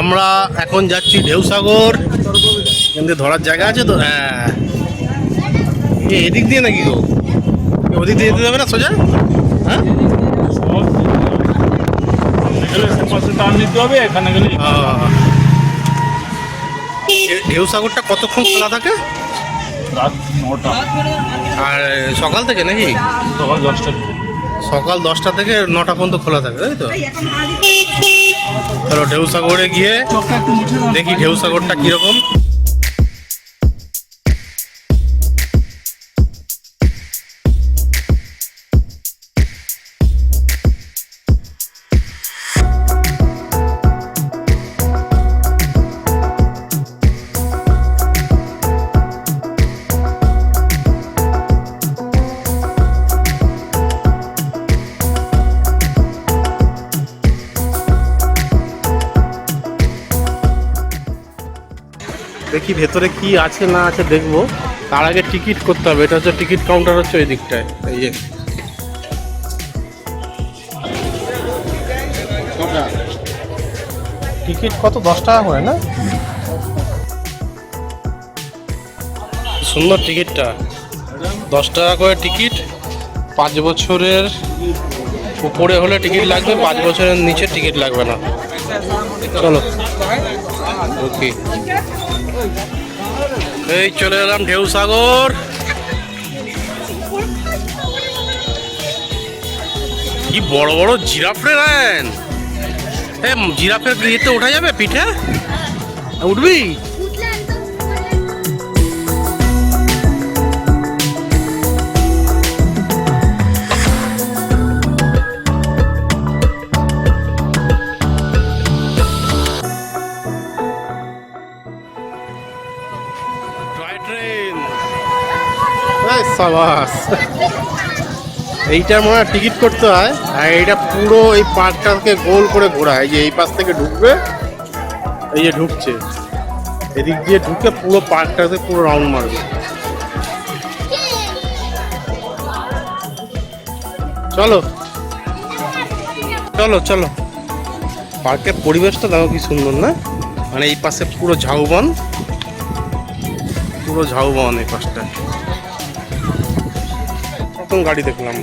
আমরা এখন যাচ্ছি ঢেউসাগর। কিন্তু ধরার জায়গা আছে তো? হ্যাঁ। এ, এদিক দিয়ে নাকি গো? ওদিক দিয়ে যেতে যাবে না সোজা? হ্যাঁ। ঢেউসাগরটা কতক্ষণ খোলা থাকে? রাত নটা আর সকাল থেকে নাকি? সকাল দশটা সকাল দশটা থেকে নটা পর্যন্ত খোলা থাকে তাই তো? চলো ঢেউসাগরে গিয়ে দেখি ঢেউসাগরটা কীরকম। দেখি ভেতরে কি আছে না আছে দেখব। তার আগে টিকিট করতে হবে এটা হচ্ছে টিকিট কাউন্টার হচ্ছে ওই দিকটায়। এই যে। টিকিট কত? দশ টাকা করে না? সুন্দর টিকিটটা। দশ টাকা করে টিকিট পাঁচ বছরের উপরে হলে টিকিট লাগবে পাঁচ বছরের নিচে টিকিট লাগবে না। চলো। ওকে। এই, চলে এলাম ঢেউ সাগর কি বড় বড় জিরাফ রে রায়ন এ, জিরাফের ইয়েতে ওঠা যাবে পিঠে? উঠবি? সাবাস। এইটার মনে হয় টিকিট করতে হয়, আর এইটা পুরো এই পার্কটাকে গোল করে ঘোরায় এই যে এই পাশ থেকে ঢুকবে, এই যে ঢুকছে। এদিক দিয়ে ঢুকে পুরো পার্কটাতে পুরো রাউন্ড মারবে। চলো। চলো চলো। পার্কের পরিবেশটা দেখো কি সুন্দর, না? মানে এই পাশে পুরো ঝাউবন। পুরো ঝাউবন এই পাশটা প্রথম গাড়ি দেখলাম।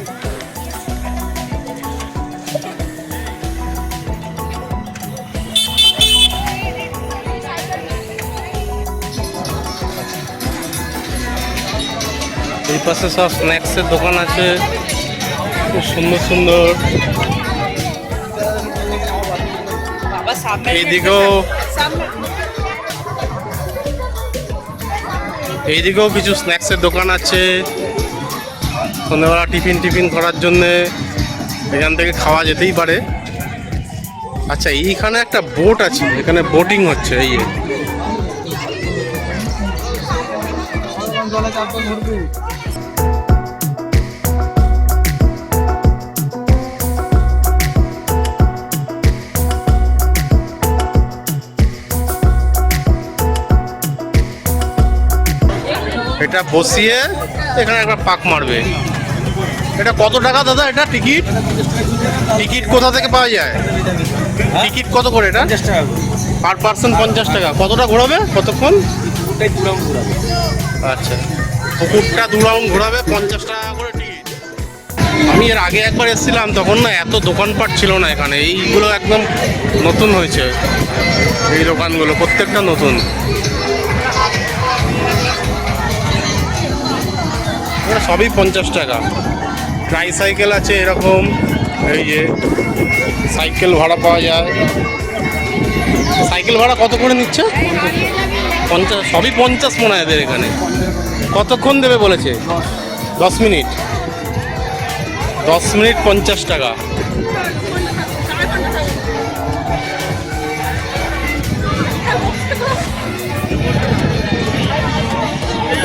এই পাশে সব স্ন্যাক্সের দোকান আছে। খুব সুন্দর সুন্দর। এইদিকেও এইদিকেও কিছু স্ন্যাক্সের দোকান আছে। সন্ধ্যাবেলা টিফিন টিফিন করার জন্যে এখান থেকে খাওয়া যেতেই পারে। আচ্ছা এইখানে একটা বোট আছে, এখানে বোটিং হচ্ছে, এই এটা বসিয়ে এখানে একবার পাক মারবে। এটা কত টাকা দাদা এটা টিকিট? টিকিট কোথা থেকে পাওয়া যায়? টিকিট কত করে এটা? পার পার্সন পঞ্চাশ টাকা। কতটা ঘোরাবে কতক্ষণ? আচ্ছা। পুকুরটা দু রাউন্ড ঘোরাবে পঞ্চাশ টাকা করে টিকিট। আমি এর আগে একবার এসেছিলাম তখন না এত দোকানপাট ছিল না এখানে। এইগুলো একদম নতুন হয়েছে। এই দোকানগুলো প্রত্যেকটা নতুন। সবই পঞ্চাশ টাকা। ট্রাই সাইকেল আছে এরকম, এই যে সাইকেল ভাড়া পাওয়া যায়। সাইকেল ভাড়া কত করে নিচ্ছে? পঞ্চাশ, সবই পঞ্চাশ মনে হয় এখানে। কতক্ষণ দেবে বলেছে? দশ মিনিট। দশ মিনিট পঞ্চাশ টাকা।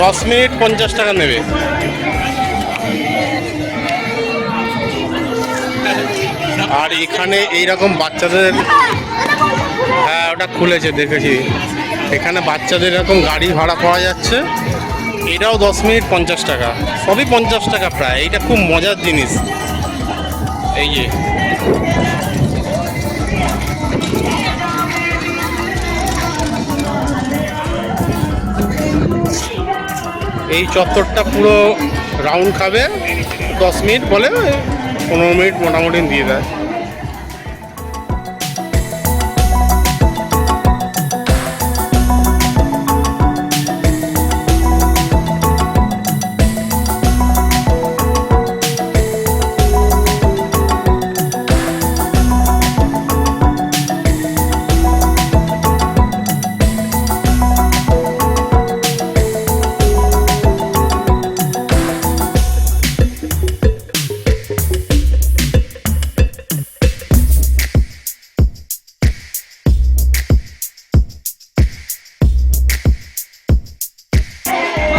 দশ মিনিট পঞ্চাশ টাকা নেবে। আর এখানে এইরকম বাচ্চাদের হ্যাঁ ওটা খুলেছে, দেখেছি। এখানে বাচ্চাদের এরকম গাড়ি ভাড়া পাওয়া যাচ্ছে। এটাও দশ মিনিট পঞ্চাশ টাকা। সবই পঞ্চাশ টাকা প্রায়। এটা খুব মজার জিনিস। এই যে। এই চত্বরটা পুরো রাউন্ড খাবে। দশ মিনিট বলে পনেরো মিনিট মোটামুটি দিয়ে দেয়।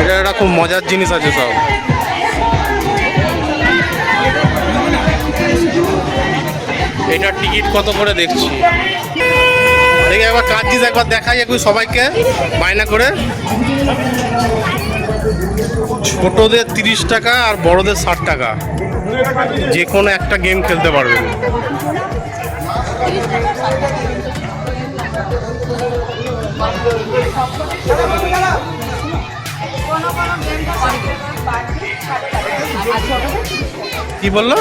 এটা একটা খুব মজার জিনিস আছে সব। এটা টিকিট কত করে দেখছি? দেখে একবার কাজ দিস একবার দেখাই একটু সবাইকে, বায়না করে। ছোটদের তিরিশ টাকা আর বড়দের ষাট টাকা। যে কোনো একটা গেম খেলতে পারবেন কি বলল?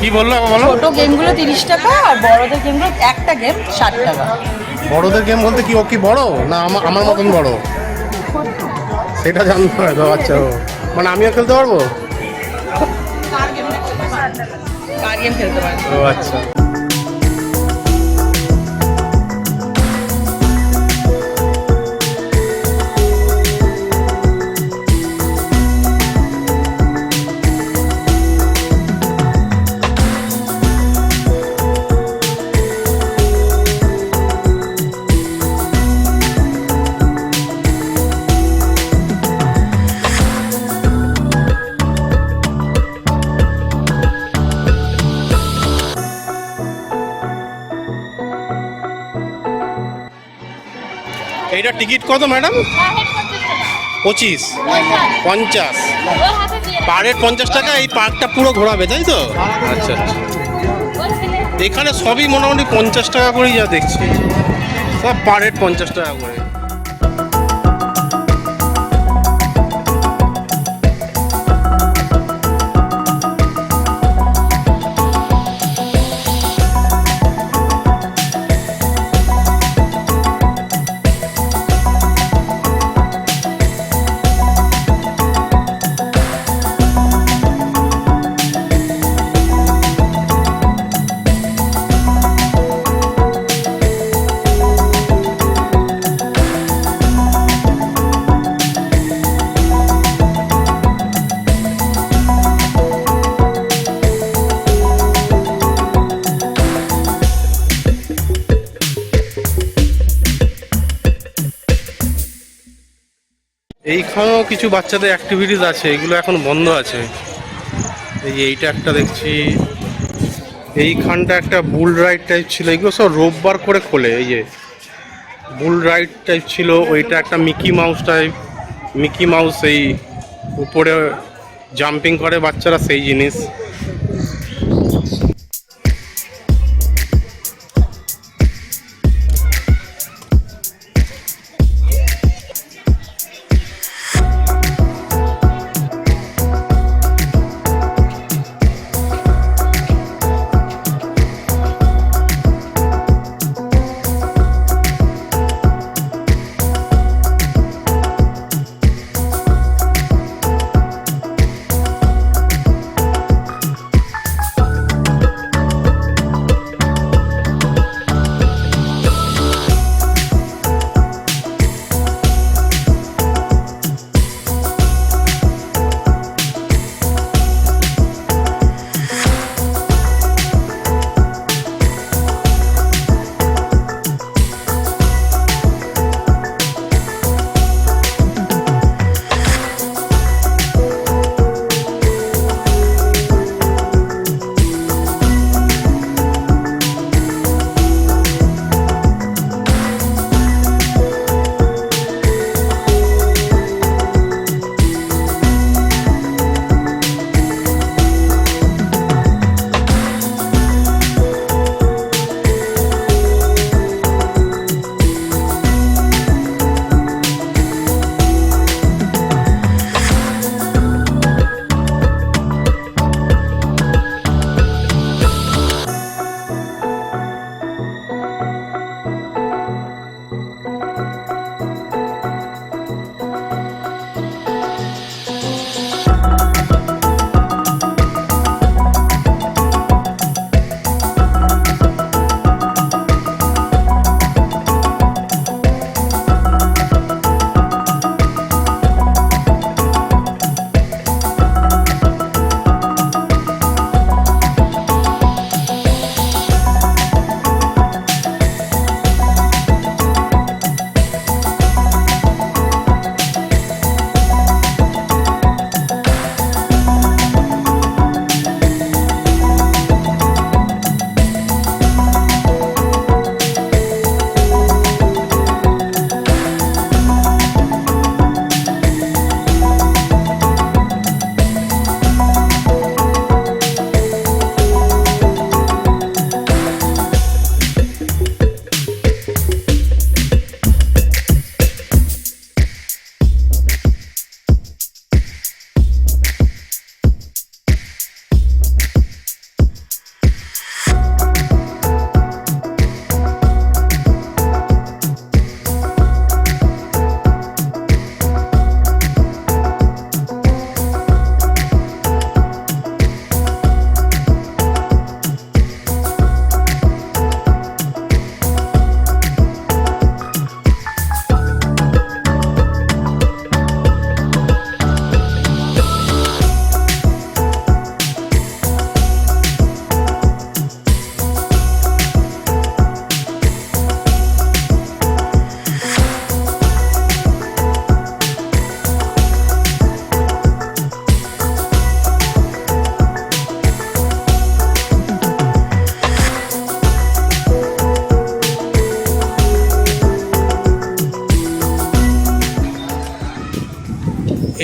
কি বলল বলো? ছোট গেমগুলো তিরিশ টাকা আর বড়দের গেমগুলো একটা গেম ষাট টাকা। বড়দের গেম বলতে কি ও কি বড়? না আমার আমার মতন বড়? সেটা জানতে হবে তো আচ্ছা ও মানে আমিও খেলতে পারব? কার গেম খেলতে পারে ও আচ্ছা। এইটা টিকিট কত ম্যাডাম? পঁচিশ। পঞ্চাশ। পার হেড পঞ্চাশ টাকা এই পার্কটা পুরো ঘোরাবে তাই তো? আচ্ছা আচ্ছা। এখানে সবই মোটামুটি পঞ্চাশ টাকা করেই যা দেখছি। সব পার হেড পঞ্চাশ টাকা করে। এইখানেও কিছু বাচ্চাদের অ্যাক্টিভিটিস আছে, এগুলো এখন বন্ধ আছে। এই এইটা একটা দেখছি। এইখানটা একটা বুল রাইড টাইপ ছিল, এগুলো সব রোববার করে খোলে, এই যে। বুল রাইড টাইপ ছিল, ওইটা একটা Mickey Mouse type Mickey Mouse এই উপরে জাম্পিং করে বাচ্চারা, সেই জিনিস।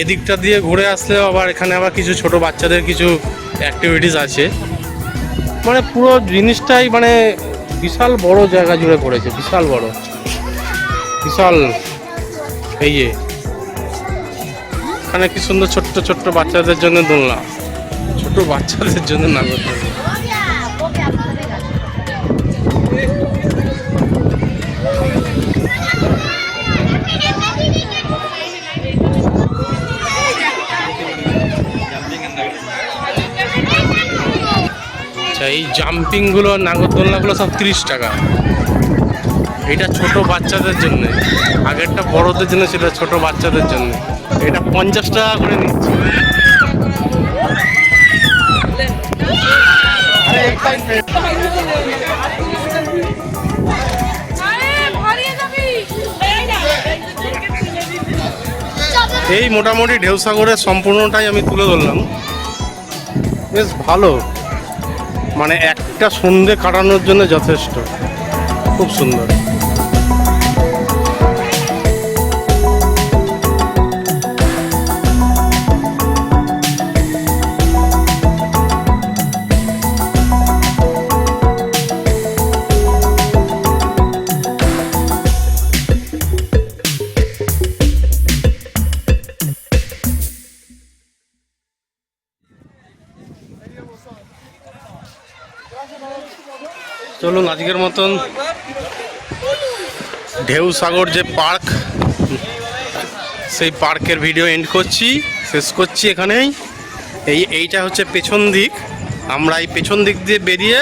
এদিকটা দিয়ে ঘুরে আসলে আবার এখানে আবার কিছু ছোট বাচ্চাদের কিছু অ্যাক্টিভিটিস আছে। মানে পুরো জিনিসটাই মানে বিশাল বড় জায়গা জুড়ে পড়েছে, বিশাল বড়। বিশাল এই যে। এখানে কি সুন্দর ছোট্ট ছোট্ট বাচ্চাদের জন্য দোলনা। ছোট বাচ্চাদের জন্য নাগরদোলনা। এই জাম্পিংগুলো নাগরদোলনাগুলো সব তিরিশ টাকা। এটা ছোট বাচ্চাদের জন্য। আগেরটা বড়দের জন্য ছিল ছোট বাচ্চাদের জন্য। এটা পঞ্চাশ টাকা করে নিচ্ছে। এই মোটামুটি ঢেউসাগরের সম্পূর্ণটাই আমি তুলে ধরলাম। বেশ ভালো। মানে একটা সন্ধে কাটানোর জন্য যথেষ্ট। খুব সুন্দর। চলুন আজকের মতন ঢেউ সাগর যে পার্ক, সেই পার্কের ভিডিও এন্ড করছি, শেষ করছি এখানেই। এই এইটা হচ্ছে পেছন দিক। আমরা এই পেছন দিক দিয়ে বেরিয়ে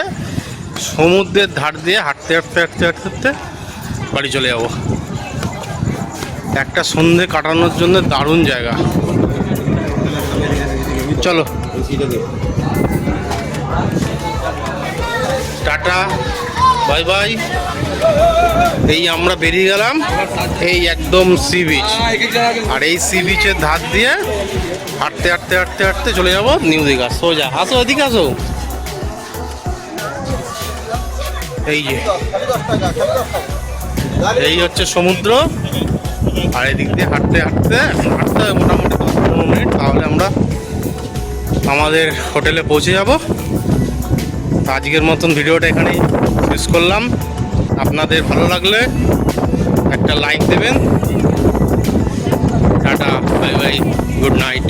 সমুদ্রের ধার দিয়ে হাঁটতে হাঁটতে হাঁটতে হাঁটতে হাঁটতে বাড়ি চলে যাব। একটা সন্ধে কাটানোর জন্য দারুণ জায়গা। চলো। Tata, bye bye. এই আমরা বেরিয়ে গেলাম এই একদম সি বিচ আর এই সি বিচের ধার দিয়ে হাঁটতে হাঁটতে হাঁটতে হাঁটতে চলে যাব নিউ দীঘা সোজা, আসো, এদিকে আসো। এই যে, এই হচ্ছে সমুদ্র। আর এদিক দিয়ে হাঁটতে হাঁটতে হাঁটতে মোটামুটি দশ পনেরো মিনিট। তাহলে আমরা আমাদের হোটেলে পৌঁছে যাব। আজকের মতন ভিডিওটা এখানেই শেষ করলাম। আপনাদের ভালো লাগলে একটা লাইক দেবেন। Tata bye bye good night